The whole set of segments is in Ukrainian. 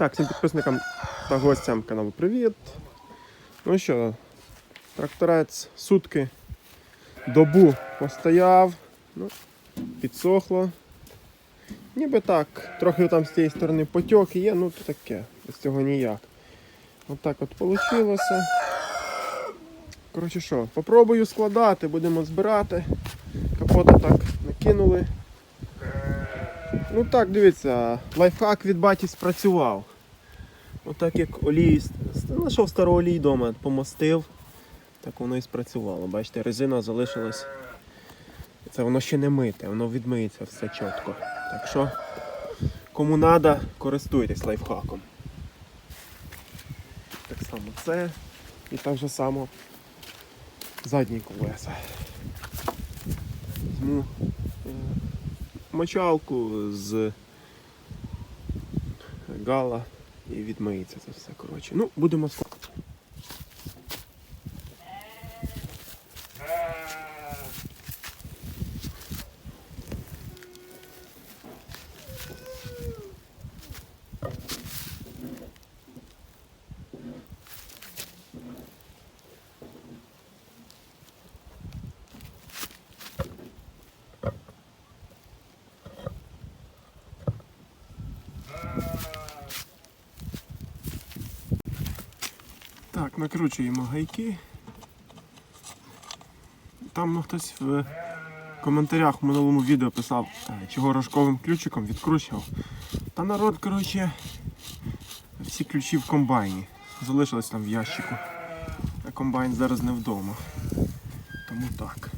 Так, всім підписникам та гостям каналу привіт. Ну що, тракторець сутки, добу постояв, ну, підсохло. Ніби так, трохи там з цієї сторони потьок є, ну то таке, без цього ніяк. Отак от вийшло. Коротше що, попробую складати, будемо збирати. Капота так накинули. Ну так, дивіться, лайфхак від баті спрацював. Отак як олій, знайшов стару олій вдома, помостив, так воно і спрацювало. Бачите, резина залишилась. Це воно ще не мите, воно відмиється все чітко. Так що, кому треба, користуйтесь лайфхаком. Так само це і так же само задні колеса. Візьму е, мочалку з гала і відмиється це все. Коротше. Ну, будемо Так, накручуємо гайки. Там ну, хтось в коментарях в минулому відео писав, е, чого рожковим ключиком відкручував. Та народ, коротше, всі ключі в комбайні. Залишились там в ящику. А комбайн зараз не вдома. Тому так.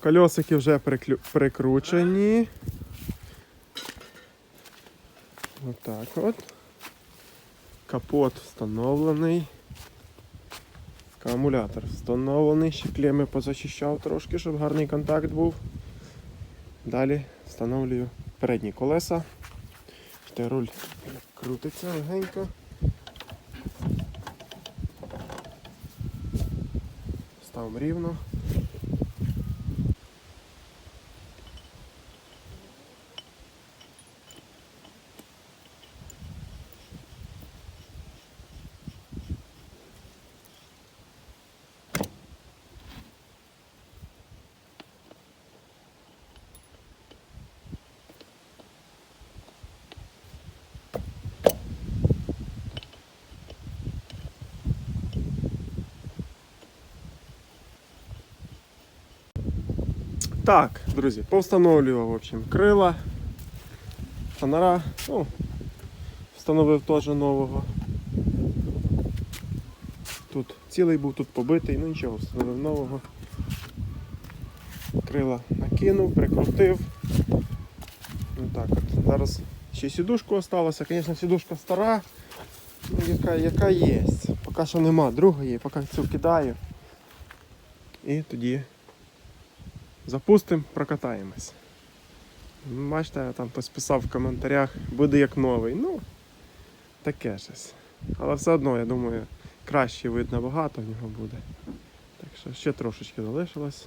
Кольосики вже приклю- прикручені. Отак от. Капот встановлений. Акумулятор встановлений, ще клеми позачищав трошки, щоб гарний контакт був. Далі встановлюю передні колеса. Ще руль крутиться легенько. Ставимо рівно. Так, друзі, повстановлював в общем, крила, фонара. Ну, встановив теж нового. Тут цілий був, тут побитий, ну нічого, встановив нового. Крила накинув, прикрутив. Ну так от. Зараз ще сідушку осталося. Звісно, сідушка стара, ну, яка, яка є. Поки що нема другої, поки цю кидаю. І тоді Запустимо, прокатаємось. Бачите, там хтось писав в коментарях, буде як новий. Ну, таке щось. Але все одно, я думаю, краще видно багато в нього буде. Так що ще трошечки залишилось.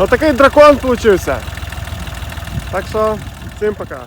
Отакий дракон получився. Так що, всім пока.